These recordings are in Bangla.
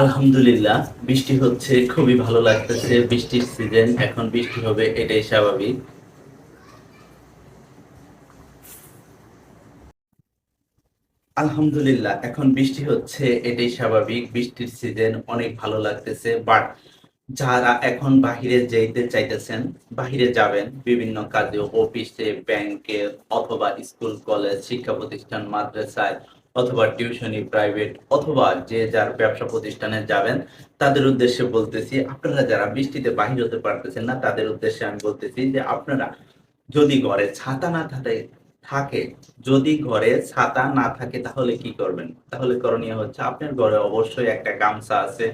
আলহামদুলিল্লাহ, বৃষ্টি হচ্ছে, খুবই ভালো লাগতেছে, বৃষ্টির সিজন এখন বৃষ্টি হবে, এটাই স্বাভাবিক। আলহামদুলিল্লাহ, এখন বৃষ্টি হচ্ছে, এটাই স্বাভাবিক, বৃষ্টির সিজন অনেক ভালো লাগতেছে বাট যারা এখন বাহিরে যেতে চাইতেছেন, বাহিরে যাবেন, বিভিন্ন কাজে অফিসে ব্যাংকে অথবা স্কুল কলেজ শিক্ষা প্রতিষ্ঠান, মাদ্রাসায় অথবা টিউশনি, প্রাইভেট, অথবা যে যার ব্যবসা প্রতিষ্ঠানে যাবেন, তাদের উদ্দেশ্যে বলতেছি, আপনারা যারা বৃষ্টিতে বাহির হতে পারতেছেন না, তাদের উদ্দেশ্যে আমি বলতেছি যে আপনারা যদি ঘরে ছাতা না থাকে থাকে, যদি ঘরে ছাতা না থাকে, তাহলে কি করবেন? তাহলে করণীয় হচ্ছে আপনার ঘরে অবশ্যই একটা গামছা আছে,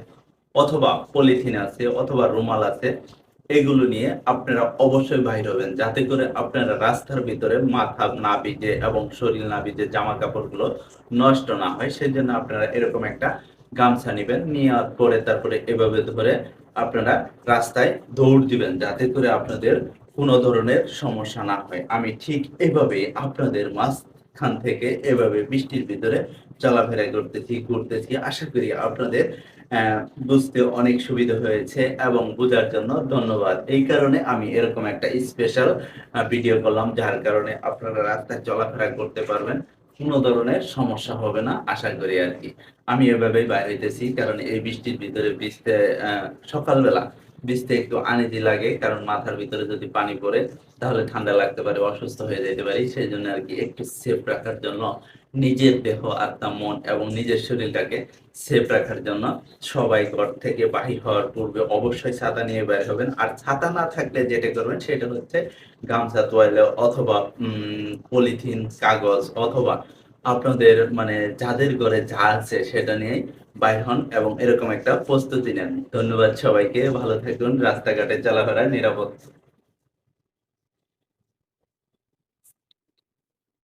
অথবা পলিথিন আছে, অথবা রুমাল আছে এগুলো নিয়ে আপনারা অবশ্যই বাইর হবেন। যাতে করে আপনারা রাস্তার ভিতরে মাথা না ভিজে এবং শরীর না ভিজে জামা কাপড়গুলো নষ্ট না হয় সেই জন্য আপনারা এরকম একটা গামছা নেবেন, নেওয়ার পরে তারপরে এভাবে ধরে আপনারা রাস্তায় দৌড় দিবেন, যাতে করে আপনাদের কোনো ধরনের সমস্যা না হয়। আমি ঠিক এভাবে আপনাদের মাঝখান থেকে এভাবে বৃষ্টির ভিতরে চলাফেরা করতেছি ঘুরতেছি। আশা করি আপনাদের বুঝতে অনেক সুবিধা হয়েছে এবং বোঝার জন্য ধন্যবাদ। এই কারণে আমি এরকম একটা স্পেশাল ভিডিও করলাম যার কারণে আপনারা রাস্তায় চলাফেরা করতে পারবেন। কোনো ধরনের সমস্যা হবে না আশা করি আর কি। আমি এভাবেই বাইরেতেছি কারণ এই বৃষ্টির ভিতরে আহ, সকালবেলা ভিজতে একটু আনিজি লাগে, কারণ মাথার ভিতরে যদি পানি পড়ে, তাহলে ঠান্ডা লাগতে পারে, অসুস্থ হয়ে যেতে পারি। সেই জন্য আর কি একটু সেফ রাখার জন্য নিজের দেহ, আত্মা, মন এবং নিজের শরীরটাকে সেফ রাখার জন্য সবাই ঘর থেকে বাহির হওয়ার পূর্বে অবশ্যই ছাতা নিয়ে বের হবেন। আর ছাতা না থাকলে যেটা করবেন, সেটা হচ্ছে গামছা, তোয়ালে অথবা পলিথিন, কাগজ অথবা আপনাদের মানে যাদের ঘরে যা আছে সেটা নিয়ে বাইর হন এবং এরকম একটা প্রস্তুতি নেন। ধন্যবাদ সবাইকে, ভালো থাকুন, রাস্তাঘাটে চলাফেরা নিরাপদ।